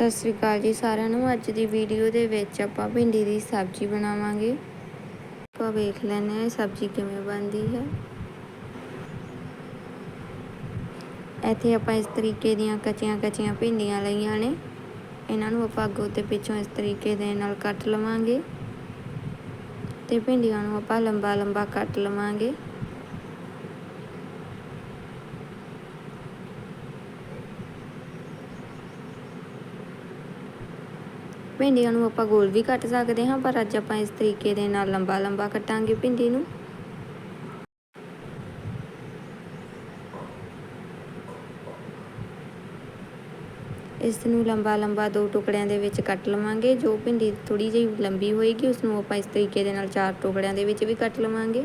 ਸਤਿ ਸ੍ਰੀ ਅਕਾਲ ਜੀ ਸਾਰਿਆਂ ਨੂੰ। ਅੱਜ ਦੀ ਵੀਡੀਓ ਦੇ ਵਿੱਚ ਆਪਾਂ ਭਿੰਡੀ ਦੀ ਸਬਜ਼ੀ ਬਣਾਵਾਂਗੇ। ਆਪਾਂ ਵੇਖ ਲੈਂਦੇ ਹਾਂ ਇਹ ਸਬਜ਼ੀ ਕਿਵੇਂ ਬਣਦੀ ਹੈ। ਇੱਥੇ ਆਪਾਂ ਇਸ ਤਰੀਕੇ ਦੀਆਂ ਕੱਚੀਆਂ ਕੱਚੀਆਂ ਭਿੰਡੀਆਂ ਲਈਆਂ ਨੇ। ਇਹਨਾਂ ਨੂੰ ਆਪਾਂ ਅੱਗੋਂ ਤੇ ਪਿੱਛੋਂ ਇਸ ਤਰੀਕੇ ਦੇ ਨਾਲ ਕੱਟ ਲਵਾਂਗੇ। ਤੇ ਭਿੰਡੀਆਂ ਨੂੰ ਆਪਾਂ ਲੰਬਾ ਲੰਬਾ ਕੱਟ ਲਵਾਂਗੇ। ਭਿੰਡੀਆਂ ਨੂੰ ਆਪਾਂ ਗੋਲ ਵੀ ਕੱਟ ਸਕਦੇ ਹਾਂ, ਪਰ ਅੱਜ ਆਪਾਂ ਇਸ ਤਰੀਕੇ ਦੇ ਨਾਲ ਲੰਬਾ ਲੰਬਾ ਕੱਟਾਂਗੇ ਭਿੰਡੀ ਨੂੰ। ਇਸ ਨੂੰ ਲੰਬਾ ਲੰਬਾ ਦੋ ਟੁਕੜਿਆਂ ਦੇ ਵਿੱਚ ਕੱਟ ਲਵਾਂਗੇ। ਜੋ ਭਿੰਡੀ ਥੋੜੀ ਜਿਹੀ ਲੰਬੀ ਹੋਏਗੀ, ਉਸ ਨੂੰ ਆਪਾਂ ਇਸ ਤਰੀਕੇ ਦੇ ਨਾਲ ਚਾਰ ਟੁਕੜਿਆਂ ਦੇ ਵਿੱਚ ਵੀ ਕੱਟ ਲਵਾਂਗੇ।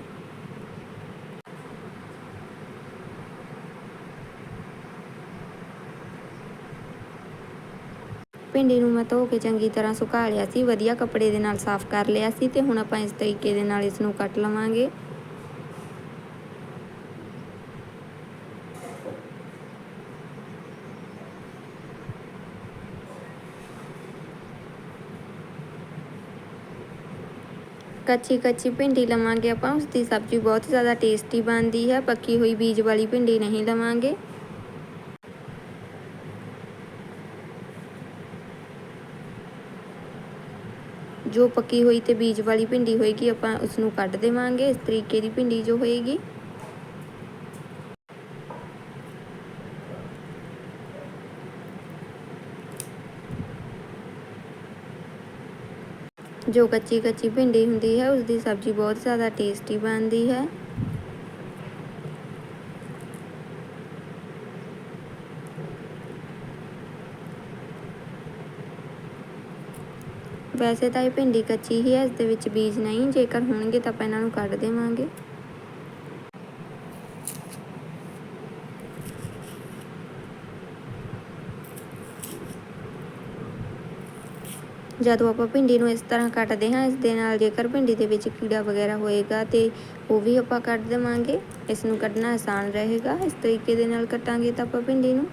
ਭਿੰਡੀ ਨੂੰ ਮੈਂ ਧੋ ਕੇ ਚੰਗੀ ਤਰ੍ਹਾਂ ਸੁਕਾ ਲਿਆ ਸੀ, ਵਧੀਆ ਕੱਪੜੇ ਦੇ ਨਾਲ ਸਾਫ਼ ਕਰ ਲਿਆ ਸੀ ਤੇ ਹੁਣ ਆਪਾਂ ਇਸ ਤਰੀਕੇ ਦੇ ਨਾਲ ਇਸ ਨੂੰ ਕੱਟ ਲਵਾਂਗੇ। ਕੱਚੀ ਕੱਚੀ ਭਿੰਡੀ ਲਵਾਂਗੇ ਆਪਾਂ ਉਸ ਦੀ ਸਬਜ਼ੀ ਬਹੁਤ ਜ਼ਿਆਦਾ ਟੇਸਟੀ ਬਣਦੀ ਹੈ, ਪੱਕੀ ਹੋਈ ਬੀਜ ਵਾਲੀ ਭਿੰਡੀ ਨਹੀਂ ਲਵਾਂਗੇ। ਜੋ ਪੱਕੀ ਹੋਈ ਤੇ ਬੀਜ ਵਾਲੀ ਭਿੰਡੀ ਹੋਏਗੀ, ਆਪਾਂ ਉਸ ਨੂੰ ਕੱਢ ਦੇਵਾਂਗੇ। ਇਸ ਤਰੀਕੇ ਦੀ ਭਿੰਡੀ ਜੋ ਹੋਏਗੀ। ਜੋ ਕੱਚੀ ਕੱਚੀ ਭਿੰਡੀ ਹੁੰਦੀ ਹੈ ਉਸ ਦੀ ਸਬਜ਼ੀ ਬਹੁਤ ਜ਼ਿਆਦਾ ਟੇਸਟੀ ਬਣਦੀ ਹੈ। ਵੈਸੇ ਤਾਂ ਇਹ ਭਿੰਡੀ ਕੱਚੀ ਹੀ ਹੈ ਇਸ ਦੇ ਵਿੱਚ ਬੀਜ ਨਹੀਂ। ਜੇਕਰ ਹੋਣਗੇ ਤਾਂ ਆਪਾਂ ਇਹਨਾਂ ਨੂੰ ਕੱਢ ਦੇਵਾਂਗੇ। ਜਦੋਂ ਆਪਾਂ ਭਿੰਡੀ ਨੂੰ ਇਸ ਤਰ੍ਹਾਂ ਕੱਟਦੇ ਹਾਂ, ਇਸ ਦੇ ਨਾਲ ਜੇਕਰ ਭਿੰਡੀ ਦੇ ਵਿੱਚ ਕੀੜਾ ਵਗੈਰਾ ਹੋਏਗਾ ਤੇ ਉਹ ਵੀ ਆਪਾਂ ਕੱਢ ਦੇਵਾਂਗੇ। ਇਸ ਨੂੰ ਕੱਢਣਾ ਆਸਾਨ ਰਹੇਗਾ। ਇਸ ਤਰੀਕੇ ਦੇ ਨਾਲ ਕੱਟਾਂਗੇ ਤਾਂ ਆਪਾਂ ਭਿੰਡੀ ਨੂੰ।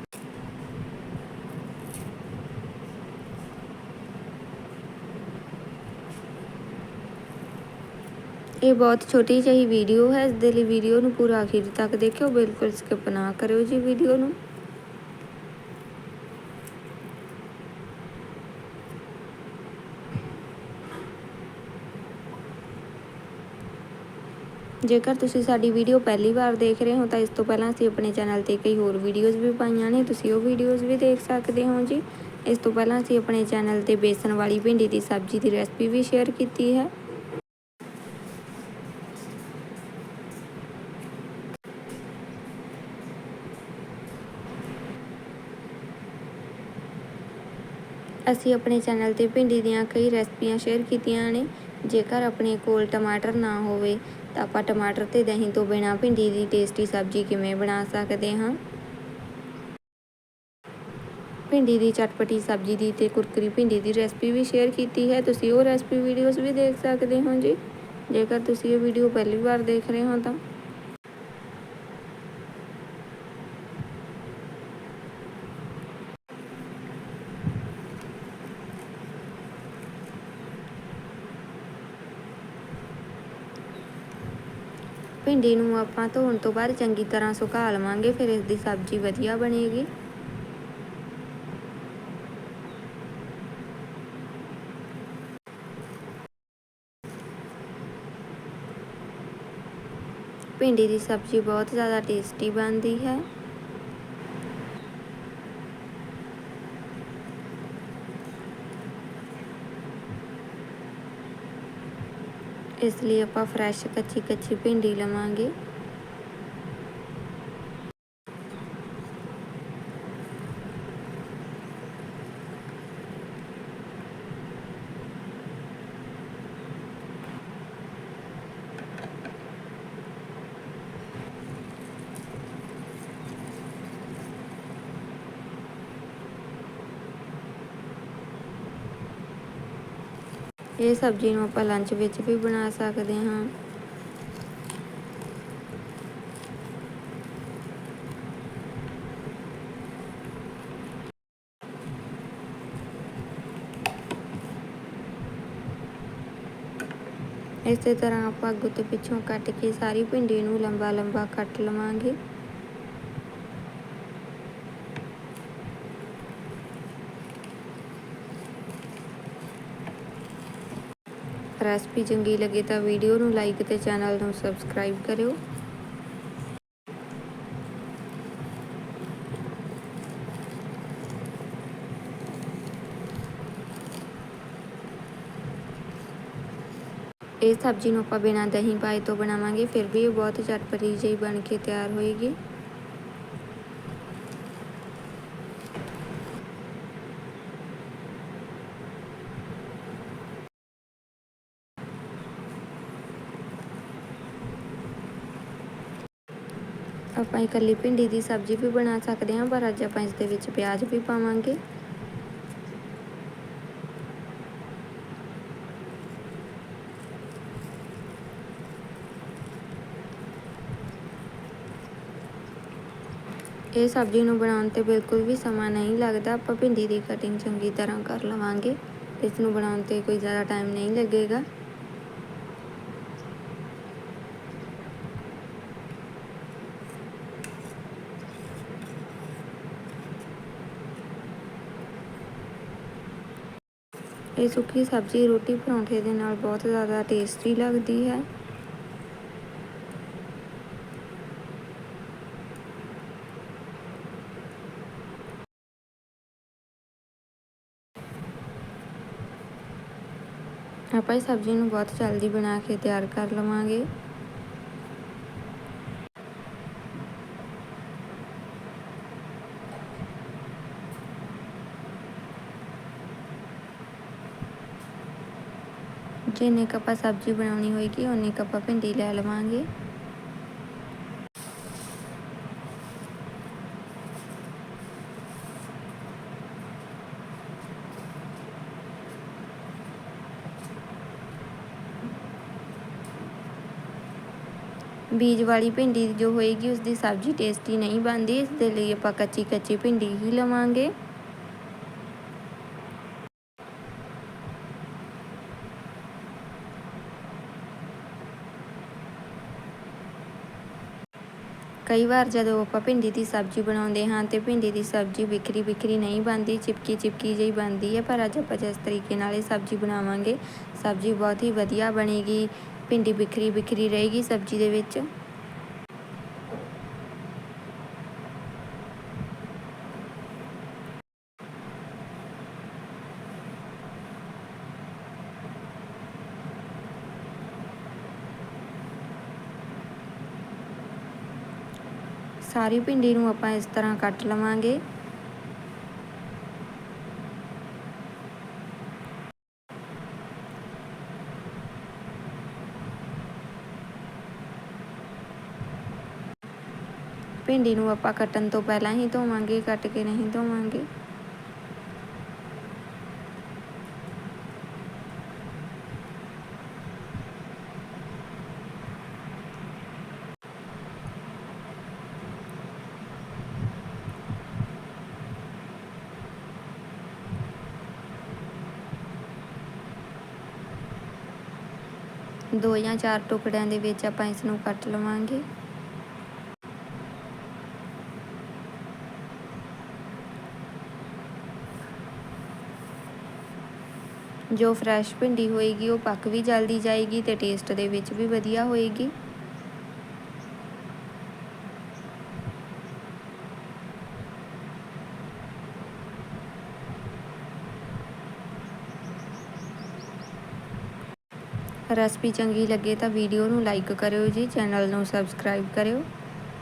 ਇਹ ਬਹੁਤ ਛੋਟੀ ਜਿਹੀ ਵੀਡੀਓ ਹੈ, ਇਸ ਦੇ ਲਈ ਵੀਡੀਓ ਨੂੰ ਪੂਰਾ ਆਖਿਰ ਤੱਕ ਦੇਖਿਓ, ਬਿਲਕੁਲ ਸਕਿਪ ਨਾ ਕਰਿਓ ਜੀ ਵੀਡੀਓ ਨੂੰ। ਜੇਕਰ ਤੁਸੀਂ ਸਾਡੀ ਵੀਡੀਓ ਪਹਿਲੀ ਵਾਰ ਦੇਖ ਰਹੇ ਹੋ, ਤਾਂ ਇਸ ਤੋਂ ਪਹਿਲਾਂ ਅਸੀਂ ਆਪਣੇ ਚੈਨਲ ਤੇ ਕਈ ਹੋਰ ਵੀਡੀਓਜ਼ ਵੀ ਪਾਈਆਂ ਨੇ, ਤੁਸੀਂ ਉਹ ਵੀਡੀਓਜ਼ ਵੀ ਦੇਖ ਸਕਦੇ ਹੋ ਜੀ। ਇਸ ਤੋਂ ਪਹਿਲਾਂ ਅਸੀਂ ਆਪਣੇ ਚੈਨਲ ਤੇ ਬੇਸਣ ਵਾਲੀ ਭਿੰਡੀ ਦੀ ਸਬਜ਼ੀ ਦੀ ਰੈਸਪੀ ਵੀ ਸ਼ੇਅਰ ਕੀਤੀ ਹੈ। ਅਸੀਂ ਆਪਣੇ ਚੈਨਲ ਤੇ ਭਿੰਡੀ ਦੀਆਂ ਕਈ ਰੈਸਪੀਆਂ ਸ਼ੇਅਰ ਕੀਤੀਆਂ ਨੇ। ਜੇਕਰ ਆਪਣੇ ਕੋਲ ਟਮਾਟਰ ਨਾ ਹੋਵੇ, ਤਾਂ ਆਪਾਂ ਟਮਾਟਰ ਤੇ ਦਹੀਂ ਤੋਂ ਬਿਨਾ ਭਿੰਡੀ ਦੀ ਟੇਸਟੀ ਸਬਜ਼ੀ ਕਿਵੇਂ ਬਣਾ ਸਕਦੇ ਹਾਂ? ਭਿੰਡੀ ਦੀ ਚਟਪਟੀ ਸਬਜ਼ੀ ਦੀ ਤੇ ਕੁਰਕਰੀ ਭਿੰਡੀ ਦੀ ਰੈਸਪੀ ਵੀ ਸ਼ੇਅਰ ਕੀਤੀ ਹੈ। ਤੁਸੀਂ ਉਹ ਰੈਸਪੀ ਵੀਡੀਓਜ਼ ਵੀ ਦੇਖ ਸਕਦੇ ਹੋ ਜੀ। ਜੇਕਰ ਤੁਸੀਂ ਇਹ ਵੀਡੀਓ ਪਹਿਲੀ ਵਾਰ ਦੇਖ ਰਹੇ ਹੋ ਤਾਂ ਭਿੰਡੀ ਨੂੰ ਆਪਾਂ ਧੋਣ ਤੋਂ ਬਾਅਦ ਚੰਗੀ ਤਰ੍ਹਾਂ ਸੁਕਾ ਲਵਾਂਗੇ, ਫਿਰ ਇਸ ਦੀ ਸਬਜ਼ੀ ਵਧੀਆ ਬਣੇਗੀ। ਭਿੰਡੀ ਦੀ ਸਬਜ਼ੀ ਬਹੁਤ ਜ਼ਿਆਦਾ ਟੇਸਟੀ ਬਣਦੀ ਹੈ। ਇਸ ਲਈ ਆਪਾਂ ਫਰੈਸ਼ ਕੱਚੀ ਕੱਚੀ ਭਿੰਡੀ ਲਵਾਂਗੇ। ਇਹ ਸਬਜ਼ੀ ਨੂੰ ਆਪਾਂ ਲੰਚ ਵਿੱਚ ਵੀ ਬਣਾ ਸਕਦੇ ਹਾਂ। ਇਸੇ ਤਰ੍ਹਾਂ ਆਪਾਂ ਅੱਗੋਂ ਪਿੱਛੋਂ ਕੱਟ ਕੇ ਸਾਰੀ ਭਿੰਡੀ ਨੂੰ ਲੰਬਾ ਲੰਬਾ ਕੱਟ ਲਵਾਂਗੇ। ਰੈਸਪੀ ਚੰਗੀ ਲੱਗੇ ਤਾਂ ਵੀਡੀਓ ਨੂੰ ਲਾਈਕ ਤੇ ਚੈਨਲ ਨੂੰ ਸਬਸਕ੍ਰਾਈਬ ਕਰਿਓ। ਇਹ ਸਬਜ਼ੀ ਨੂੰ ਆਪਾਂ ਬਿਨਾਂ ਦਹੀਂ ਪਾਏ ਤੋਂ ਬਣਾਵਾਂਗੇ, ਫਿਰ ਵੀ ਇਹ ਬਹੁਤ ਚਟਪਟੀ ਜਿਹੀ ਬਣ ਕੇ ਤਿਆਰ ਹੋਏਗੀ। ਆਪਾਂ ਇਕੱਲੀ ਭਿੰਡੀ ਦੀ ਸਬਜ਼ੀ ਵੀ ਬਣਾ ਸਕਦੇ ਹਾਂ, ਪਰ ਅੱਜ ਆਪਾਂ ਇਸ ਦੇ ਵਿੱਚ ਪਿਆਜ਼ ਵੀ ਪਾਵਾਂਗੇ। ਇਹ ਸਬਜ਼ੀ ਨੂੰ ਬਣਾਉਣ ਤੇ ਬਿਲਕੁਲ ਵੀ ਸਮਾਂ ਨਹੀਂ ਲੱਗਦਾ। ਆਪਾਂ ਭਿੰਡੀ ਦੀ ਕਟਿੰਗ ਚੰਗੀ ਤਰ੍ਹਾਂ ਕਰ ਲਵਾਂਗੇ। ਇਸ ਨੂੰ ਬਣਾਉਣ ਤੇ ਕੋਈ ਜ਼ਿਆਦਾ ਟਾਈਮ ਨਹੀਂ ਲੱਗੇਗਾ। ਇਹ ਸੁੱਕੀ ਸਬਜ਼ੀ ਰੋਟੀ ਪਰੌਂਠੇ ਦੇ ਨਾਲ ਬਹੁਤ ਜ਼ਿਆਦਾ ਟੇਸਟੀ ਲੱਗਦੀ ਹੈ। ਆਪਾਂ ਇਹ ਸਬਜ਼ੀ ਨੂੰ ਬਹੁਤ ਜਲਦੀ ਬਣਾ ਕੇ ਤਿਆਰ ਕਰ ਲਵਾਂਗੇ। ਜਿੰਨੇ ਕੁ ਆਪਾਂ ਸਬਜ਼ੀ ਬਣਾਉਣੀ ਹੋਏਗੀ ਉਨੀ ਕੁ ਆਪਾਂ ਭਿੰਡੀ ਲੈ ਲਵਾਂਗੇ। ਬੀਜ ਵਾਲੀ ਭਿੰਡੀ ਜੋ ਹੋਏਗੀ ਉਸ ਦੀ ਸਬਜ਼ੀ ਟੇਸਟੀ ਨਹੀਂ ਬਣਦੀ, ਇਸ ਦੇ ਲਈ ਆਪਾਂ ਕੱਚੀ ਕੱਚੀ ਭਿੰਡੀ ਹੀ ਲਵਾਂਗੇ। ਕਈ ਵਾਰ ਜਦੋਂ ਆਪਾਂ ਭਿੰਡੀ ਦੀ ਸਬਜ਼ੀ ਬਣਾਉਂਦੇ ਹਾਂ ਤੇ ਭਿੰਡੀ ਦੀ ਸਬਜ਼ੀ ਵਿਖਰੀ ਵਿਖਰੀ ਨਹੀਂ ਬਣਦੀ, ਚਿਪਕੀ ਚਿਪਕੀ ਜਿਹੀ ਬਣਦੀ ਹੈ, ਪਰ ਅੱਜ ਆਪਾਂ ਜਿਸ ਤਰੀਕੇ ਨਾਲ ਇਹ ਸਬਜ਼ੀ ਬਣਾਵਾਂਗੇ, ਸਬਜ਼ੀ ਬਹੁਤ ਹੀ ਵਧੀਆ ਬਣੇਗੀ, ਭਿੰਡੀ ਵਿਖਰੀ ਵਿਖਰੀ ਰਹੇਗੀ ਸਬਜ਼ੀ ਦੇ ਵਿੱਚ। ਸਾਰੀ ਭਿੰਡੀ ਨੂੰ ਆਪਾਂ ਇਸ ਤਰ੍ਹਾਂ ਕੱਟ ਲਵਾਂਗੇ। ਭਿੰਡੀ ਨੂੰ ਆਪਾਂ ਕੱਟਣ ਤੋਂ ਪਹਿਲਾਂ ਹੀ ਧੋਵਾਂਗੇ, ਕੱਟ ਕੇ ਨਹੀਂ ਧੋਵਾਂਗੇ। ਦੋ ਜਾਂ ਚਾਰ ਟੁਕੜਿਆਂ ਦੇ ਵਿੱਚ ਆਪਾਂ ਇਸ ਨੂੰ ਕੱਟ ਲਵਾਂਗੇ। ਜੋ ਫਰੈਸ਼ ਭਿੰਡੀ ਹੋਏਗੀ, ਉਹ ਪੱਕ ਵੀ ਜਲਦੀ ਜਾਏਗੀ ਤੇ ਟੇਸਟ ਦੇ ਵਿੱਚ ਵੀ ਵਧੀਆ ਹੋਏਗੀ। ਰੈਸਪੀ ਚੰਗੀ ਲੱਗੇ ਤਾਂ ਵੀਡੀਓ ਨੂੰ ਲਾਈਕ ਕਰਿਓ ਜੀ, ਚੈਨਲ ਨੂੰ ਸਬਸਕ੍ਰਾਈਬ ਕਰਿਓ।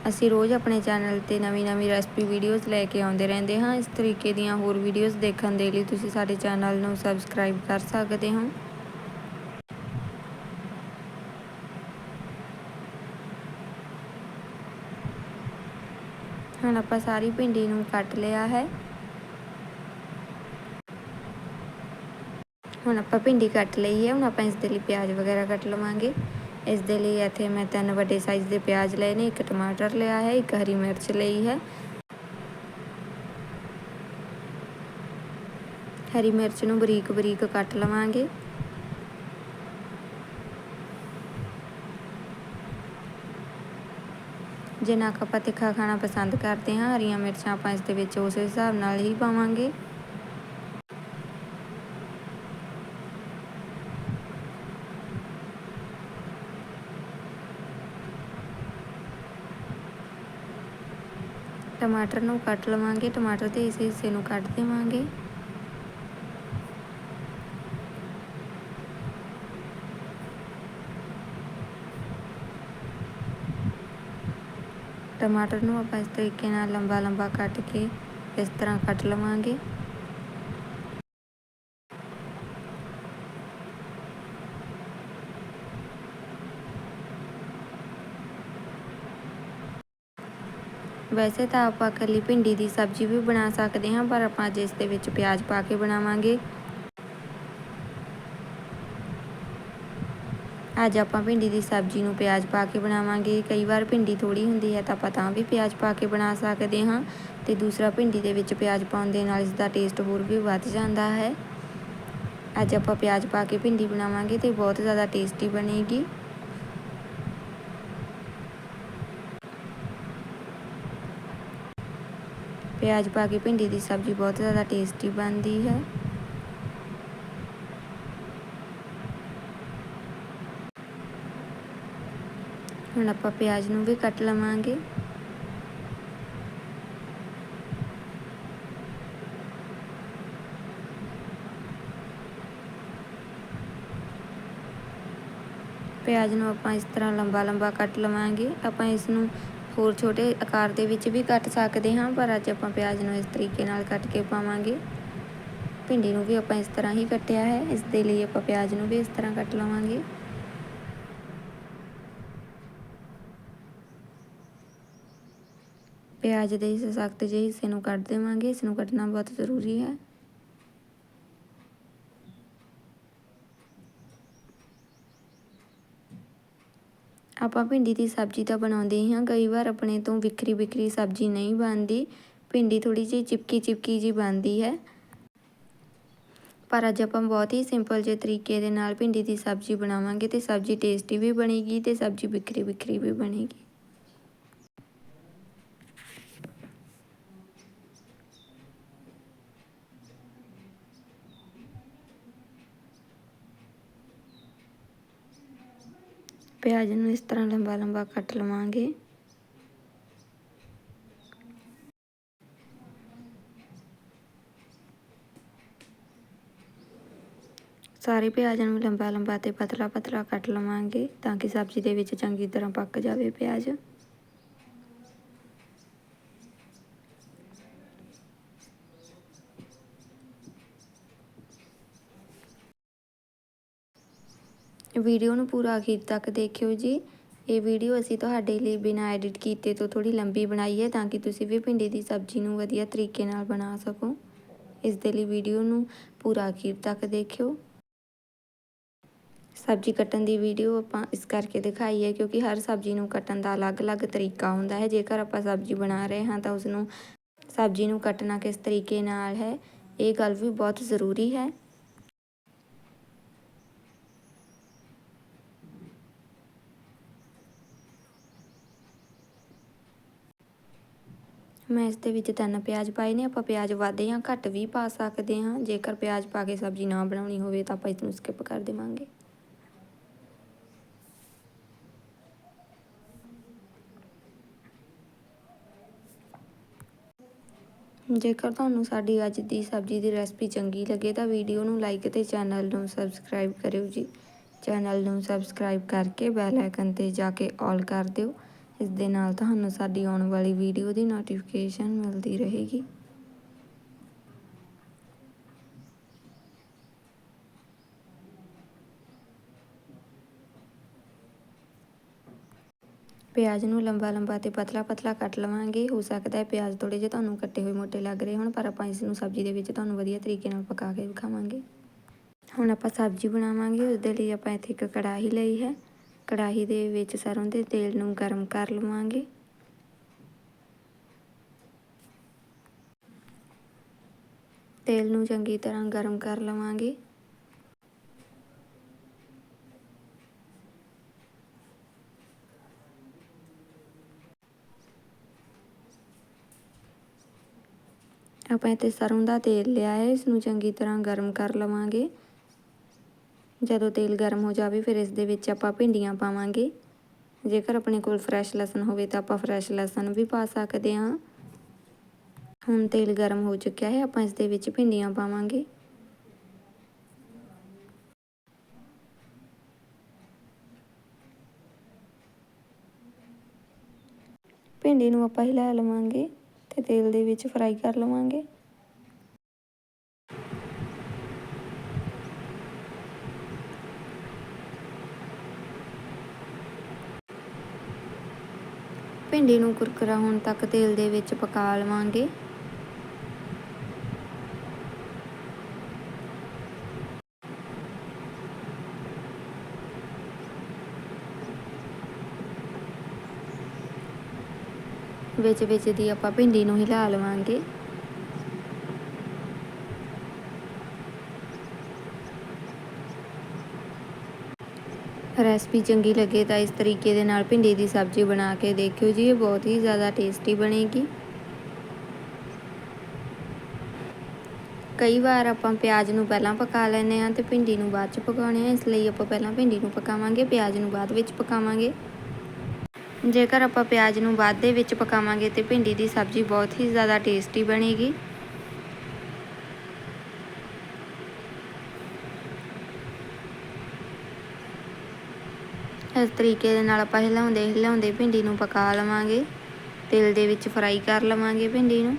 ਅਸੀਂ ਰੋਜ਼ ਆਪਣੇ ਚੈਨਲ ਤੇ ਨਵੀਂ-ਨਵੀਂ ਰੈਸਪੀ ਵੀਡੀਓਜ਼ ਲੈ ਕੇ ਆਉਂਦੇ ਰਹਿੰਦੇ ਹਾਂ। ਇਸ ਤਰੀਕੇ ਦੀਆਂ ਹੋਰ ਵੀਡੀਓਜ਼ ਦੇਖਣ ਦੇ ਲਈ ਤੁਸੀਂ ਸਾਡੇ ਚੈਨਲ ਨੂੰ ਸਬਸਕ੍ਰਾਈਬ ਕਰ ਸਕਦੇ ਹੋ। ਹੁਣ ਆਪਾਂ ਸਾਰੀ ਭਿੰਡੀ ਨੂੰ ਕੱਟ ਲਿਆ ਹੈ। ਹੁਣ ਆਪਾਂ ਭਿੰਡੀ ਕੱਟ ਲਈ ਹੈ ਹੁਣ ਆਪਾਂ ਇਸ ਦੇ ਲਈ ਪਿਆਜ਼ ਵਗੈਰਾ ਕੱਟ ਲਵਾਂਗੇ। ਇਸ ਦੇ ਲਈ ਇੱਥੇ ਮੈਂ ਤਿੰਨ ਵੱਡੇ ਸਾਈਜ਼ ਦੇ ਪਿਆਜ਼ ਲਏ ਨੇ, ਇੱਕ ਟਮਾਟਰ ਲਿਆ ਹੈ, ਇੱਕ ਹਰੀ ਮਿਰਚ ਲਈ ਹੈ। ਹਰੀ ਮਿਰਚ ਨੂੰ ਬਰੀਕ ਬਰੀਕ ਕੱਟ ਲਵਾਂਗੇ। ਜਿੰਨਾ ਕੁ ਆਪਾਂ ਤਿੱਖਾ ਖਾਣਾ ਪਸੰਦ ਕਰਦੇ ਹਾਂ, ਹਰੀਆਂ ਮਿਰਚਾਂ ਆਪਾਂ ਇਸ ਦੇ ਵਿੱਚ ਉਸੇ ਹਿਸਾਬ ਨਾਲ ਹੀ ਪਾਵਾਂਗੇ। ਟਮਾਟਰ ਨੂੰ ਕੱਟ ਲਵਾਂਗੇ, ਟਮਾਟਰ ਦੇ ਇਸ ਹਿੱਸੇ ਨੂੰ ਕੱਟ ਦੇਵਾਂਗੇ। ਟਮਾਟਰ ਨੂੰ ਆਪਾਂ ਇਸ ਤਰੀਕੇ ਨਾਲ ਲੰਬਾ ਲੰਬਾ ਕੱਟ ਕੇ ਇਸ ਤਰ੍ਹਾਂ ਕੱਟ ਲਵਾਂਗੇ। ਵੈਸੇ ਤਾਂ ਆਪਾਂ ਇਕੱਲੀ ਭਿੰਡੀ ਦੀ ਸਬਜ਼ੀ ਵੀ ਬਣਾ ਸਕਦੇ ਹਾਂ, ਪਰ ਆਪਾਂ ਅੱਜ ਇਸ ਦੇ ਵਿੱਚ ਪਿਆਜ਼ ਪਾ ਕੇ ਬਣਾਵਾਂਗੇ। ਅੱਜ ਆਪਾਂ ਭਿੰਡੀ ਦੀ ਸਬਜ਼ੀ ਨੂੰ ਪਿਆਜ਼ ਪਾ ਕੇ ਬਣਾਵਾਂਗੇ। ਕਈ ਵਾਰ ਭਿੰਡੀ ਥੋੜੀ ਹੁੰਦੀ ਹੈ ਤਾਂ ਆਪਾਂ ਤਾਂ ਵੀ ਪਿਆਜ਼ ਪਾ ਕੇ ਬਣਾ ਸਕਦੇ ਹਾਂ ਤੇ ਦੂਸਰਾ ਭਿੰਡੀ ਦੇ ਵਿੱਚ ਪਿਆਜ਼ ਪਾਉਣ ਦੇ ਨਾਲ ਇਸ ਦਾ ਟੇਸਟ ਹੋਰ ਵੀ ਵੱਧ ਜਾਂਦਾ ਹੈ। ਅੱਜ ਆਪਾਂ ਪਿਆਜ਼ ਪਾ ਕੇ ਭਿੰਡੀ ਬਣਾਵਾਂਗੇ ਤੇ ਬਹੁਤ ਜ਼ਿਆਦਾ ਟੇਸਟੀ ਬਣੇਗੀ। ਪਿਆਜ਼ ਪਾ ਕੇ ਭਿੰਡੀ ਦੀ ਸਬਜ਼ੀ ਬਹੁਤ ਜ਼ਿਆਦਾ ਟੇਸਟੀ ਬਣਦੀ ਹੈ। ਹੁਣ ਆਪਾਂ ਪਿਆਜ਼ ਨੂੰ ਵੀ ਕੱਟ ਲਵਾਂਗੇ। ਪਿਆਜ਼ ਨੂੰ ਆਪਾਂ ਇਸ ਤਰ੍ਹਾਂ ਲੰਬਾ ਲੰਬਾ ਕੱਟ ਲਵਾਂਗੇ। ਆਪਾਂ ਇਸ ਨੂੰ ਹੋਰ ਛੋਟੇ ਆਕਾਰ ਦੇ ਵਿੱਚ ਵੀ ਕੱਟ ਸਕਦੇ ਹਾਂ, ਪਰ ਅੱਜ ਆਪਾਂ ਪਿਆਜ਼ ਨੂੰ ਇਸ ਤਰੀਕੇ ਨਾਲ ਕੱਟ ਕੇ ਪਾਵਾਂਗੇ। ਭਿੰਡੀ ਨੂੰ ਵੀ ਆਪਾਂ ਇਸ ਤਰ੍ਹਾਂ ਹੀ ਕੱਟਿਆ ਹੈ। ਇਸ ਦੇ ਲਈ ਆਪਾਂ ਪਿਆਜ਼ ਨੂੰ ਵੀ ਇਸ ਤਰ੍ਹਾਂ ਕੱਟ ਲਵਾਂਗੇ। ਪਿਆਜ਼ ਦੇ ਇਸ ਸਖਤ ਜਿਹੇ ਹਿੱਸੇ ਨੂੰ ਕੱਟ ਦੇਵਾਂਗੇ। ਇਸ ਨੂੰ ਕੱਟਣਾ ਬਹੁਤ ਜ਼ਰੂਰੀ ਹੈ। ਆਪਾਂ ਭਿੰਡੀ ਦੀ ਸਬਜ਼ੀ ਤਾਂ ਬਣਾਉਂਦੇ ਹੀ ਹਾਂ। ਕਈ ਵਾਰ ਆਪਣੇ ਤੋਂ ਵਿਖਰੀ ਵਿਖਰੀ ਸਬਜ਼ੀ ਨਹੀਂ ਬਣਦੀ। ਭਿੰਡੀ ਥੋੜੀ ਜਿਹੀ ਚਿਪਕੀ ਚਿਪਕੀ ਜੀ ਬਣਦੀ ਹੈ। ਪਰ ਅੱਜ ਆਪਾਂ ਬਹੁਤ ਹੀ ਸਿੰਪਲ ਜਿਹੇ ਤਰੀਕੇ ਦੇ ਨਾਲ ਭਿੰਡੀ ਦੀ ਸਬਜ਼ੀ ਬਣਾਵਾਂਗੇ ਤੇ ਸਬਜ਼ੀ ਟੇਸਟੀ ਵੀ ਬਣੇਗੀ ਤੇ ਸਬਜ਼ੀ ਵਿਖਰੀ ਵਿਖਰੀ ਵੀ ਬਣੇਗੀ। ਪਿਆਜ਼ ਨੂੰ ਇਸ ਤਰ੍ਹਾਂ ਲੰਬਾ ਲੰਬਾ ਕੱਟ ਲਵਾਂਗੇ। ਸਾਰੇ ਪਿਆਜ਼ਾਂ ਨੂੰ ਲੰਬਾ ਲੰਬਾ ਤੇ ਪਤਲਾ ਪਤਲਾ ਕੱਟ ਲਵਾਂਗੇ ਤਾਂ ਕਿ ਸਬਜ਼ੀ ਦੇ ਵਿੱਚ ਚੰਗੀ ਤਰ੍ਹਾਂ ਪੱਕ ਜਾਵੇ ਪਿਆਜ਼। ਵੀਡੀਓ ਨੂੰ ਪੂਰਾ ਅਖੀਰ ਤੱਕ ਦੇਖਿਓ ਜੀ। ਇਹ ਵੀਡੀਓ ਅਸੀਂ ਤੁਹਾਡੇ ਲਈ ਬਿਨਾਂ ਐਡਿਟ ਕੀਤੇ ਤੋਂ ਥੋੜੀ ਲੰਬੀ ਬਣਾਈ ਹੈ ਤਾਂ ਕਿ ਤੁਸੀਂ ਵੀ ਭਿੰਡੀ ਦੀ ਸਬਜ਼ੀ ਨੂੰ ਵਧੀਆ ਤਰੀਕੇ ਨਾਲ ਬਣਾ ਸਕੋ। ਇਸ ਦੇ ਲਈ ਵੀਡੀਓ ਨੂੰ ਪੂਰਾ ਅਖੀਰ ਤੱਕ ਦੇਖਿਓ। ਸਬਜ਼ੀ ਕੱਟਣ ਦੀ ਵੀਡੀਓ ਆਪਾਂ ਇਸ ਕਰਕੇ ਦਿਖਾਈ ਹੈ ਕਿਉਂਕਿ ਹਰ ਸਬਜ਼ੀ ਨੂੰ ਕੱਟਣ ਦਾ ਅਲੱਗ-ਅਲੱਗ ਤਰੀਕਾ ਹੁੰਦਾ ਹੈ। ਜੇਕਰ ਆਪਾਂ ਸਬਜ਼ੀ ਬਣਾ ਰਹੇ ਹਾਂ ਤਾਂ ਉਸ ਨੂੰ ਸਬਜ਼ੀ ਨੂੰ ਕੱਟਣਾ ਕਿਸ ਤਰੀਕੇ ਨਾਲ ਹੈ, ਇਹ ਗੱਲ ਵੀ ਬਹੁਤ ਜ਼ਰੂਰੀ ਹੈ। ਮੈਂ ਇਸ ਦੇ ਵਿੱਚ ਤਿੰਨ ਪਿਆਜ਼ ਪਾਏ ਨੇ, ਆਪਾਂ ਪਿਆਜ਼ ਵੱਧ ਜਾਂ ਘੱਟ ਵੀ ਪਾ ਸਕਦੇ ਹਾਂ। ਜੇਕਰ ਪਿਆਜ਼ ਪਾ ਕੇ ਸਬਜ਼ੀ ਨਾ ਬਣਾਉਣੀ ਹੋਵੇ, ਤਾਂ ਆਪਾਂ ਇਸ ਨੂੰ ਸਕਿਪ ਕਰ ਦੇਵਾਂਗੇ। ਜੇਕਰ ਤੁਹਾਨੂੰ ਸਾਡੀ ਅੱਜ ਦੀ ਸਬਜ਼ੀ ਦੀ ਰੈਸਪੀ ਚੰਗੀ ਲੱਗੇ, ਤਾਂ ਵੀਡੀਓ ਨੂੰ ਲਾਈਕ ਤੇ ਚੈਨਲ ਨੂੰ ਸਬਸਕ੍ਰਾਈਬ ਕਰਿਓ ਜੀ। ਚੈਨਲ ਨੂੰ ਸਬਸਕ੍ਰਾਈਬ ਕਰਕੇ ਬੈਲ ਆਈਕਨ ਤੇ ਜਾ ਕੇ ਆਲ ਕਰ ਦਿਓ। ਇਸ ਦੇ ਨਾਲ ਤੁਹਾਨੂੰ ਸਾਡੀ ਆਉਣ ਵਾਲੀ ਵੀਡੀਓ ਦੀ ਨੋਟੀਫਿਕੇਸ਼ਨ ਮਿਲਦੀ ਰਹੇਗੀ। ਪਿਆਜ਼ ਨੂੰ ਲੰਬਾ ਲੰਬਾ ਤੇ ਪਤਲਾ ਪਤਲਾ ਕੱਟ ਲਵਾਂਗੇ। ਹੋ ਸਕਦਾ ਹੈ ਪਿਆਜ਼ ਥੋੜੇ ਜਿਹਾ ਤੁਹਾਨੂੰ ਕੱਟੇ ਹੋਏ ਮੋਟੇ ਲੱਗ ਰਹੇ ਹੋਣ, ਪਰ ਆਪਾਂ ਇਸ ਨੂੰ ਸਬਜ਼ੀ ਦੇ ਵਿੱਚ ਤੁਹਾਨੂੰ ਵਧੀਆ ਤਰੀਕੇ ਨਾਲ ਪਕਾ ਕੇ ਵਿਖਾਵਾਂਗੇ। ਹੁਣ ਆਪਾਂ ਸਬਜ਼ੀ ਬਣਾਵਾਂਗੇ ਉਸ ਦੇ ਲਈ ਆਪਾਂ ਇੱਥੇ ਇੱਕ ਕੜਾਹੀ ਲਈ ਹੈ। ਕੜਾਹੀ ਦੇ ਵਿੱਚ ਸਰੋਂ ਦੇ ਤੇਲ ਨੂੰ ਗਰਮ ਕਰ ਲਵਾਂਗੇ। ਤੇਲ ਨੂੰ ਚੰਗੀ ਤਰ੍ਹਾਂ ਗਰਮ ਕਰ ਲਵਾਂਗੇ। ਆਪਾਂ ਇੱਥੇ ਸਰੋਂ ਦਾ ਤੇਲ ਲਿਆ ਹੈ, ਇਸ ਨੂੰ ਚੰਗੀ ਤਰ੍ਹਾਂ ਗਰਮ ਕਰ ਲਵਾਂਗੇ। ਜਦੋਂ ਤੇਲ ਗਰਮ ਹੋ ਜਾਵੇ, ਫਿਰ ਇਸ ਦੇ ਵਿੱਚ ਆਪਾਂ ਭਿੰਡੀਆਂ ਪਾਵਾਂਗੇ। ਜੇਕਰ ਆਪਣੇ ਕੋਲ ਫਰੈਸ਼ ਲਸਣ ਹੋਵੇ, ਤਾਂ ਆਪਾਂ ਫਰੈਸ਼ ਲਸਣ ਵੀ ਪਾ ਸਕਦੇ ਹਾਂ। ਹੁਣ ਤੇਲ ਗਰਮ ਹੋ ਚੁੱਕਿਆ ਹੈ, ਆਪਾਂ ਇਸ ਦੇ ਵਿੱਚ ਭਿੰਡੀਆਂ ਪਾਵਾਂਗੇ। ਭਿੰਡੀ ਨੂੰ ਆਪਾਂ ਹਿਲਾ ਲਵਾਂਗੇ ਤੇ ਤੇਲ ਦੇ ਵਿੱਚ ਫਰਾਈ ਕਰ ਲਵਾਂਗੇ। ਭਿੰਡੀ ਨੂੰ ਕੁਰਕਰਾ ਹੋਣ ਤੱਕ ਤੇਲ ਦੇ ਵਿੱਚ ਪਕਾ ਲਵਾਂਗੇ। ਵਿੱਚ ਵਿੱਚ ਦੀ ਆਪਾਂ ਭਿੰਡੀ ਨੂੰ ਹਿਲਾ ਲਵਾਂਗੇ। ਰੈਸਪੀ ਚੰਗੀ ਲੱਗੇ ਤਾਂ ਇਸ ਤਰੀਕੇ ਦੇ ਨਾਲ ਭਿੰਡੀ ਦੀ ਸਬਜ਼ੀ ਬਣਾ ਕੇ ਦੇਖਿਓ ਜੀ, ਇਹ ਬਹੁਤ ਹੀ ਜ਼ਿਆਦਾ ਟੇਸਟੀ ਬਣੇਗੀ। ਕਈ ਵਾਰ ਆਪਾਂ ਪਿਆਜ਼ ਨੂੰ ਪਹਿਲਾਂ ਪਕਾ ਲੈਂਦੇ ਆ ਤੇ ਭਿੰਡੀ ਨੂੰ ਬਾਅਦ ਚ ਪਕਾਉਣੇ ਆ ਇਸ ਲਈ ਆਪਾਂ ਪਹਿਲਾਂ ਭਿੰਡੀ ਨੂੰ ਪਕਾਵਾਂਗੇ, ਪਿਆਜ਼ ਨੂੰ ਬਾਅਦ ਵਿੱਚ ਪਕਾਵਾਂਗੇ। ਜੇਕਰ ਆਪਾਂ ਪਿਆਜ਼ ਨੂੰ ਬਾਅਦ ਦੇ ਵਿੱਚ ਪਕਾਵਾਂਗੇ ਤੇ ਭਿੰਡੀ ਦੀ ਸਬਜ਼ੀ ਬਹੁਤ ਹੀ ਜ਼ਿਆਦਾ ਟੇਸਟੀ ਬਣੇਗੀ। ਇਸ ਤਰੀਕੇ ਦੇ ਨਾਲ ਆਪਾਂ ਹਿਲਾਉਂਦੇ ਹਿਲਾਉਂਦੇ ਭਿੰਡੀ ਨੂੰ ਪਕਾ ਲਵਾਂਗੇ। ਤੇਲ ਦੇ ਵਿੱਚ ਫਰਾਈ ਕਰ ਲਵਾਂਗੇ ਭਿੰਡੀ ਨੂੰ।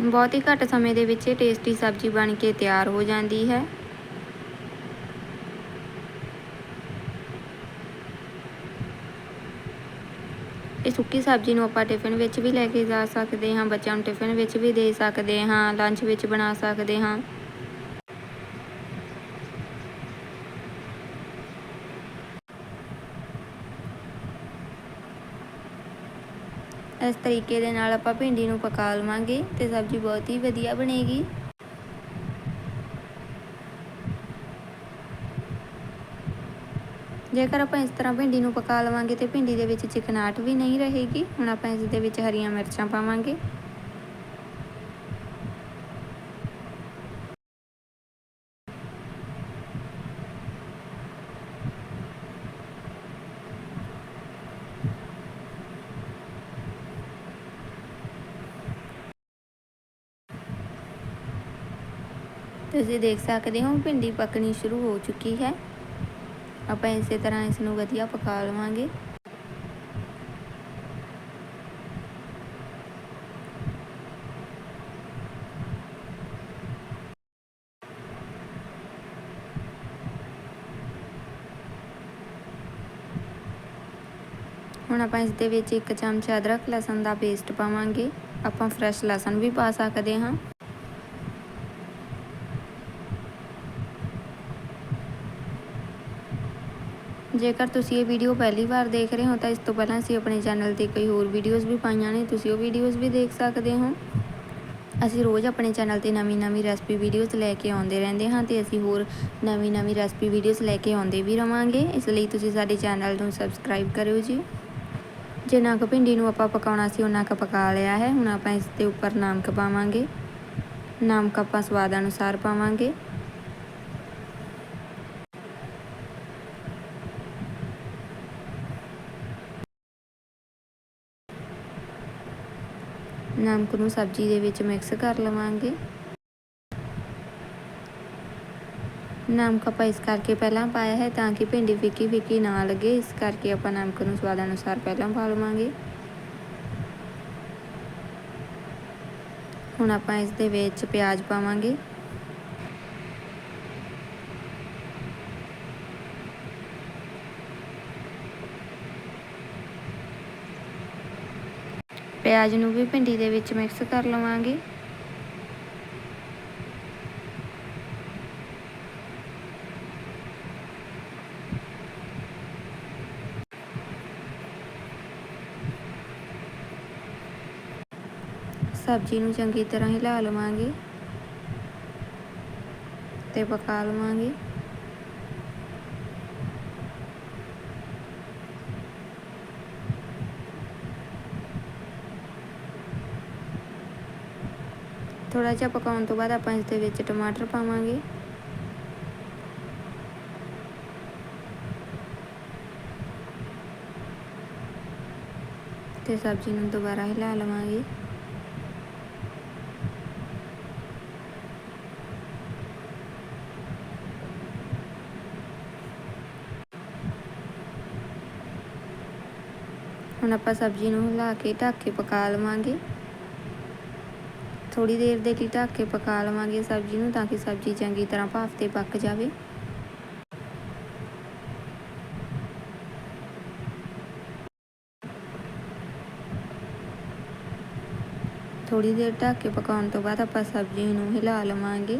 ਬਹੁਤ ਹੀ ਘੱਟ ਸਮੇਂ ਦੇ ਵਿੱਚ ਇਹ ਟੇਸਟੀ ਸਬਜ਼ੀ ਬਣ ਕੇ ਤਿਆਰ ਹੋ ਜਾਂਦੀ ਹੈ। ਸੁੱਕੀ ਸਬਜ਼ੀ ਨੂੰ ਆਪਾਂ ਟਿਫਿਨ ਵਿੱਚ ਵੀ ਲੈ ਕੇ ਜਾ ਸਕਦੇ ਹਾਂ, ਬੱਚਿਆਂ ਨੂੰ ਟਿਫਿਨ ਵਿੱਚ ਵੀ ਦੇ ਸਕਦੇ ਹਾਂ ਲੰਚ ਵਿੱਚ ਬਣਾ ਸਕਦੇ ਹਾਂ। ਇਸ ਤਰੀਕੇ ਦੇ ਨਾਲ ਆਪਾਂ ਭਿੰਡੀ ਨੂੰ ਪਕਾ ਲਵਾਂਗੇ ਤੇ ਸਬਜ਼ੀ ਬਹੁਤ ਹੀ ਵਧੀਆ ਬਣੇਗੀ। ਜੇਕਰ ਆਪਾਂ ਇਸ ਤਰ੍ਹਾਂ ਭਿੰਡੀ ਨੂੰ ਪਕਾ ਲਵਾਂਗੇ ਤੇ ਭਿੰਡੀ ਦੇ ਵਿੱਚ ਚਿਕਨਾਟ ਵੀ ਨਹੀਂ ਰਹੇਗੀ, ਹੁਣ ਆਪਾਂ ਇਸ ਦੇ ਵਿੱਚ ਹਰੀਆਂ ਮਿਰਚਾਂ ਪਾਵਾਂਗੇ। ਤੁਸੀਂ ਦੇਖ ਸਕਦੇ ਹੋ ਭਿੰਡੀ ਪੱਕਣੀ ਸ਼ੁਰੂ ਹੋ ਚੁੱਕੀ ਹੈ। ਆਪਾਂ ਇਸੇ ਤਰ੍ਹਾਂ ਇਸ ਨੂੰ ਵਧੀਆ ਪਕਾ ਲਵਾਂਗੇ। ਹੁਣ ਆਪਾਂ ਇਸ ਦੇ ਵਿੱਚ ਇੱਕ ਚਮਚ ਅਦਰਕ ਲਸਣ ਦਾ ਪੇਸਟ ਪਾਵਾਂਗੇ। ਆਪਾਂ ਫਰੈਸ਼ ਲਸਣ ਵੀ ਪਾ ਸਕਦੇ ਹਾਂ। ਜੇਕਰ ਤੁਸੀਂ ਇਹ ਵੀਡੀਓ ਪਹਿਲੀ ਵਾਰ ਦੇਖ ਰਹੇ ਹੋ ਤਾਂ ਇਸ ਤੋਂ ਪਹਿਲਾਂ ਅਸੀਂ ਆਪਣੇ ਚੈਨਲ ਤੇ ਕਈ ਹੋਰ ਵੀਡੀਓਜ਼ ਵੀ ਪਾਈਆਂ ਨੇ, ਤੁਸੀਂ ਉਹ ਵੀਡੀਓਜ਼ ਵੀ ਦੇਖ ਸਕਦੇ ਹੋ। ਅਸੀਂ ਰੋਜ਼ ਆਪਣੇ ਚੈਨਲ ਤੇ ਨਵੀਂ-ਨਵੀਂ ਰੈਸਪੀ ਵੀਡੀਓਜ਼ ਲੈ ਕੇ ਆਉਂਦੇ ਰਹਿੰਦੇ ਹਾਂ ਤੇ ਅਸੀਂ ਹੋਰ ਨਵੀਂ-ਨਵੀਂ ਰੈਸਪੀ ਵੀਡੀਓਜ਼ ਲੈ ਕੇ ਆਉਂਦੇ ਵੀ ਰਵਾਂਗੇ। ਇਸ ਲਈ ਤੁਸੀਂ ਸਾਡੇ ਚੈਨਲ ਨੂੰ ਸਬਸਕ੍ਰਾਈਬ ਕਰਿਓ ਜੀ। ਜਿੰਨਾ ਕੁ ਭਿੰਡੀ ਨੂੰ ਆਪਾਂ ਪਕਾਉਣਾ ਸੀ ਉਹਨਾਂ ਕੁ ਪਕਾ ਲਿਆ ਹੈ। ਹੁਣ ਆਪਾਂ ਇਸ ਦੇ ਉੱਪਰ ਨਮਕ ਪਾਵਾਂਗੇ। ਨਮਕ ਆਪਾਂ ਸਵਾਦ ਅਨੁਸਾਰ ਪਾਵਾਂਗੇ। ਨਮਕ ਨੂੰ ਸਬਜ਼ੀ ਦੇ ਵਿੱਚ ਮਿਕਸ ਕਰ ਲਵਾਂਗੇ। ਨਮਕ ਆਪਾਂ ਇਸ ਕਰਕੇ ਪਹਿਲਾਂ ਪਾਇਆ ਹੈ ਤਾਂ ਕਿ ਭਿੰਡੀ ਫਿੱਕੀ ਫਿੱਕੀ ਨਾ ਲੱਗੇ। ਇਸ ਕਰਕੇ ਆਪਾਂ ਨਮਕ ਨੂੰ ਸਵਾਦ ਅਨੁਸਾਰ ਪਹਿਲਾਂ ਪਾ ਲਵਾਂਗੇ। ਹੁਣ ਆਪਾਂ ਇਸ ਦੇ ਵਿੱਚ ਪਿਆਜ਼ ਪਾਵਾਂਗੇ। ਪਿਆਜ਼ ਨੂੰ ਵੀ ਭਿੰਡੀ ਦੇ ਵਿੱਚ ਮਿਕਸ ਕਰ ਲਵਾਂਗੇ। ਸਬਜ਼ੀ ਨੂੰ ਚੰਗੀ ਤਰ੍ਹਾਂ ਹਿਲਾ ਲਵਾਂਗੇ ਤੇ ਪਕਾ ਲਵਾਂਗੇ। ਥੋੜਾ ਜਿਹਾ ਪਕਾਉਣ ਤੋਂ ਬਾਅਦ ਆਪਾਂ ਇਸ ਦੇ ਵਿੱਚ ਟਮਾਟਰ ਪਾਵਾਂਗੇ। ਤੇ ਸਬਜ਼ੀ ਨੂੰ ਦੁਬਾਰਾ ਹਿਲਾ ਲਵਾਂਗੇ। ਹੁਣ ਆਪਾਂ ਸਬਜ਼ੀ ਨੂੰ ਹਿਲਾ ਕੇ ਢੱਕ ਕੇ ਪਕਾ ਲਵਾਂਗੇ। ਥੋੜੀ ਦੇਰ ਦੇ ਲਈ ਢੱਕ ਕੇ ਪਕਾ ਲਵਾਂਗੇ ਸਬਜ਼ੀ ਨੂੰ ਤਾਂ ਕਿ ਸਬਜ਼ੀ ਚੰਗੀ ਤਰ੍ਹਾਂ ਭਾਫ ਤੇ ਪੱਕ ਜਾਵੇ। ਥੋੜੀ ਦੇਰ ਢੱਕ ਕੇ ਪਕਾਉਣ ਤੋਂ ਬਾਅਦ ਆਪਾਂ ਸਬਜ਼ੀ ਨੂੰ ਹਿਲਾ ਲਵਾਂਗੇ।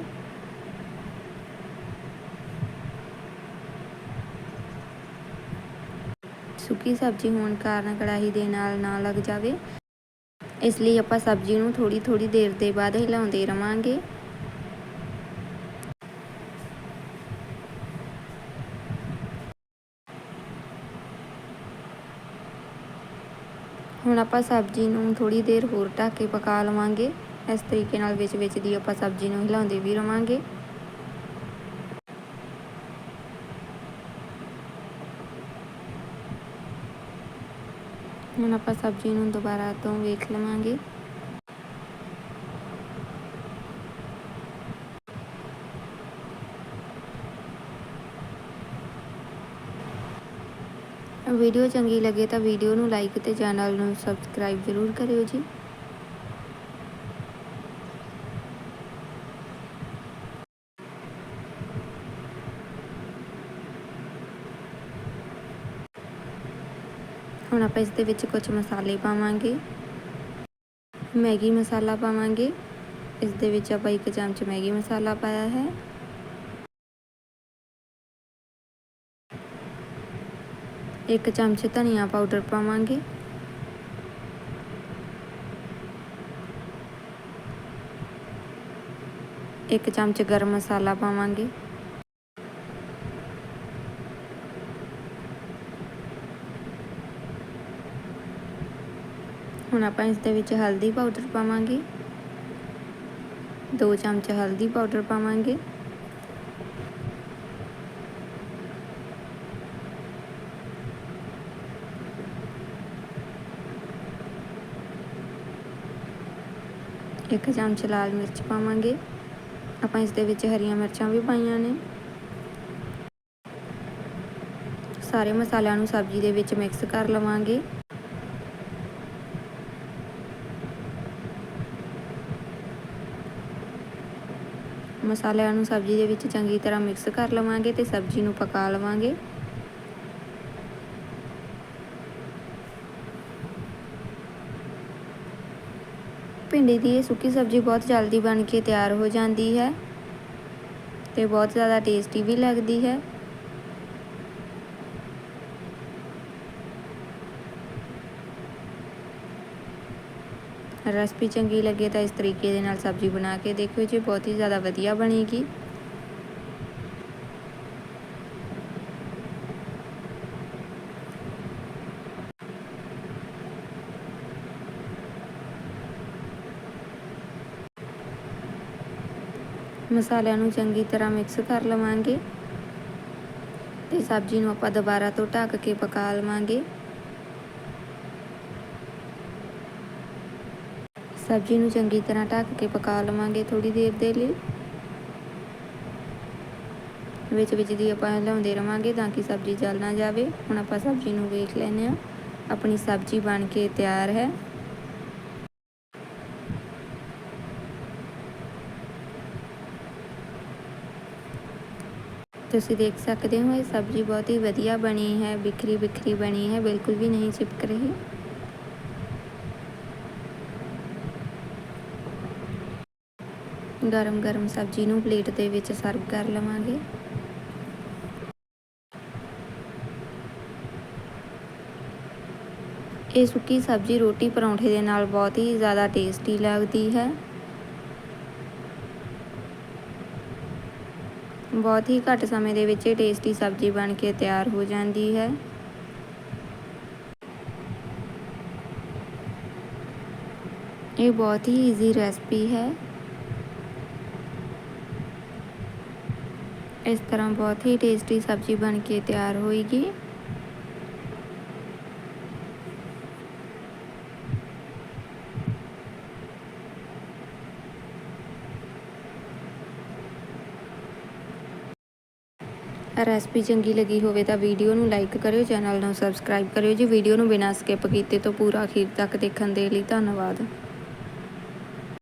ਸੁੱਕੀ ਸਬਜ਼ੀ ਹੋਣ ਕਾਰਨ ਕੜਾਹੀ ਦੇ ਨਾਲ ਨਾ ਲੱਗ ਜਾਵੇ। ਇਸ ਲਈ ਆਪਾਂ ਸਬਜ਼ੀ ਨੂੰ ਥੋੜੀ ਥੋੜੀ ਦੇਰ ਦੇ ਬਾਅਦ ਹਿਲਾਉਂਦੇ ਰਵਾਂਗੇ। ਹੁਣ ਆਪਾਂ ਸਬਜ਼ੀ ਨੂੰ ਥੋੜੀ ਦੇਰ ਹੋਰ ਢੱਕ ਕੇ ਪਕਾ ਲਵਾਂਗੇ। ਇਸ ਤਰੀਕੇ ਨਾਲ ਵਿੱਚ ਵਿੱਚ ਦੀ ਆਪਾਂ ਸਬਜ਼ੀ ਨੂੰ ਹਿਲਾਉਂਦੇ ਵੀ ਰਵਾਂਗੇ। ਹੁਣ ਆਪਾਂ ਸਬਜ਼ੀ ਨੂੰ ਦੁਬਾਰਾ ਤੋਂ ਵੇਖ ਲਵਾਂਗੇ। ਵੀਡੀਓ ਚੰਗੀ ਲੱਗੇ ਤਾਂ ਵੀਡੀਓ ਨੂੰ ਲਾਈਕ ਤੇ ਚੈਨਲ ਨੂੰ ਸਬਸਕ੍ਰਾਈਬ ਜ਼ਰੂਰ ਕਰਿਓ ਜੀ ਹੁਣ ਆਪਾਂ ਇਸ ਦੇ ਵਿੱਚ ਕੁਝ ਮਸਾਲੇ ਪਾਵਾਂਗੇ। ਮੈਗੀ ਮਸਾਲਾ ਪਾਵਾਂਗੇ। ਇਸ ਦੇ ਵਿੱਚ ਆਪਾਂ ਇੱਕ ਚਮਚ ਮੈਗੀ ਮਸਾਲਾ ਪਾਇਆ ਹੈ। ਇੱਕ ਚਮਚ ਧਨੀਆ ਪਾਊਡਰ ਪਾਵਾਂਗੇ। ਇੱਕ ਚਮਚ ਗਰਮ ਮਸਾਲਾ ਪਾਵਾਂਗੇ। ਹੁਣ ਆਪਾਂ ਇਸ ਦੇ ਵਿੱਚ ਹਲਦੀ ਪਾਊਡਰ ਪਾਵਾਂਗੇ। 2 ਚਮਚ ਹਲਦੀ ਪਾਊਡਰ ਪਾਵਾਂਗੇ। ਇੱਕ ਚਮਚ ਲਾਲ ਮਿਰਚ ਪਾਵਾਂਗੇ। ਆਪਾਂ ਇਸ ਦੇ ਵਿੱਚ ਹਰੀਆਂ ਮਿਰਚਾਂ ਵੀ ਪਾਈਆਂ ਨੇ। ਸਾਰੇ ਮਸਾਲਿਆਂ ਨੂੰ ਸਬਜ਼ੀ ਦੇ ਵਿੱਚ ਮਿਕਸ ਕਰ ਲਵਾਂਗੇ। ਮਸਾਲਿਆਂ ਨੂੰ ਸਬਜ਼ੀ ਦੇ ਵਿੱਚ ਚੰਗੀ ਤਰ੍ਹਾਂ ਮਿਕਸ ਕਰ ਲਵਾਂਗੇ ਤੇ ਸਬਜ਼ੀ ਨੂੰ ਪਕਾ ਲਵਾਂਗੇ। ਭਿੰਡੀ ਦੀ ਇਹ ਸੁੱਕੀ ਸਬਜ਼ੀ ਬਹੁਤ ਜਲਦੀ ਬਣ ਕੇ ਤਿਆਰ ਹੋ ਜਾਂਦੀ ਹੈ ਤੇ ਬਹੁਤ ਜ਼ਿਆਦਾ ਟੇਸਟੀ ਵੀ ਲੱਗਦੀ ਹੈ। ਰੈਸਪੀ ਚੰਗੀ ਲੱਗੇ ਤਾਂ ਇਸ ਤਰੀਕੇ ਦੇ ਨਾਲ ਸਬਜ਼ੀ ਬਣਾ ਕੇ ਦੇਖਿਓ ਜੀ ਬਹੁਤ ਹੀ ਜ਼ਿਆਦਾ ਵਧੀਆ ਬਣੇਗੀ। ਮਸਾਲਿਆਂ ਨੂੰ ਚੰਗੀ ਤਰ੍ਹਾਂ ਮਿਕਸ ਕਰ ਲਵਾਂਗੇ ਤੇ ਸਬਜ਼ੀ ਨੂੰ ਆਪਾਂ ਦੁਬਾਰਾ ਤੋਂ ਢੱਕ ਕੇ ਪਕਾ ਲਵਾਂਗੇ। ਸਬਜ਼ੀ ਨੂੰ ਚੰਗੀ ਤਰ੍ਹਾਂ ਢੱਕ ਕੇ ਪਕਾ ਲਵਾਂਗੇ ਥੋੜੀ ਦੇਰ ਦੇ ਲਈ। ਵਿੱਚ ਵਿੱਚ ਦੀ ਆਪਾਂ ਹਿਲਾਉਂਦੇ ਰਵਾਂਗੇ ਤਾਂ ਕਿ ਸਬਜ਼ੀ ਜਲ ਨਾ ਜਾਵੇ। ਹੁਣ ਆਪਾਂ ਸਬਜ਼ੀ ਨੂੰ ਵੇਖ ਲੈਨੇ ਆ ਆਪਣੀ ਸਬਜ਼ੀ ਬਣ ਕੇ ਤਿਆਰ ਹੈ। ਤੁਸੀਂ ਦੇਖ ਸਕਦੇ ਹੋ, ਇਹ ਸਬਜ਼ੀ ਬਹੁਤ ਹੀ ਵਧੀਆ ਬਣੀ ਹੈ। ਬਿਖਰੀ ਬਿਖਰੀ ਬਣੀ ਹੈ। ਬਿਲਕੁਲ ਵੀ ਨਹੀਂ ਚਿਪਕ ਰਹੀ। ਗਰਮ ਗਰਮ ਸਬਜ਼ੀ ਨੂੰ ਪਲੇਟ ਦੇ ਵਿੱਚ ਸਰਵ ਕਰ ਲਵਾਂਗੇ। ਇਹ ਸੁੱਕੀ ਸਬਜ਼ੀ ਰੋਟੀ ਪਰੌਂਠੇ ਦੇ ਨਾਲ ਬਹੁਤ ਹੀ ਜ਼ਿਆਦਾ ਟੇਸਟੀ ਲੱਗਦੀ ਹੈ। ਬਹੁਤ ਹੀ ਘੱਟ ਸਮੇਂ ਦੇ ਵਿੱਚ ਇਹ ਟੇਸਟੀ ਸਬਜ਼ੀ ਬਣ ਕੇ ਤਿਆਰ ਹੋ ਜਾਂਦੀ ਹੈ। ਇਹ ਬਹੁਤ ਹੀ ਈਜ਼ੀ ਰੈਸਪੀ ਹੈ। ਇਸ ਤਰ੍ਹਾਂ ਬਹੁਤ ਹੀ ਟੇਸਟੀ ਸਬਜ਼ੀ ਬਣ ਕੇ ਤਿਆਰ ਹੋਏਗੀ। ਰੈਸਪੀ ਚੰਗੀ ਲੱਗੀ ਹੋਵੇ ਤਾਂ ਵੀਡੀਓ ਨੂੰ ਲਾਈਕ ਕਰਿਓ, ਚੈਨਲ ਨੂੰ ਸਬਸਕ੍ਰਾਈਬ ਕਰਿਓ। ਜੀ ਵੀਡੀਓ ਨੂੰ ਬਿਨਾਂ ਸਕਿਪ ਕੀਤੇ ਤੋਂ ਪੂਰਾ ਅਖੀਰ ਤੱਕ ਦੇਖਣ ਦੇ ਲਈ ਧੰਨਵਾਦ।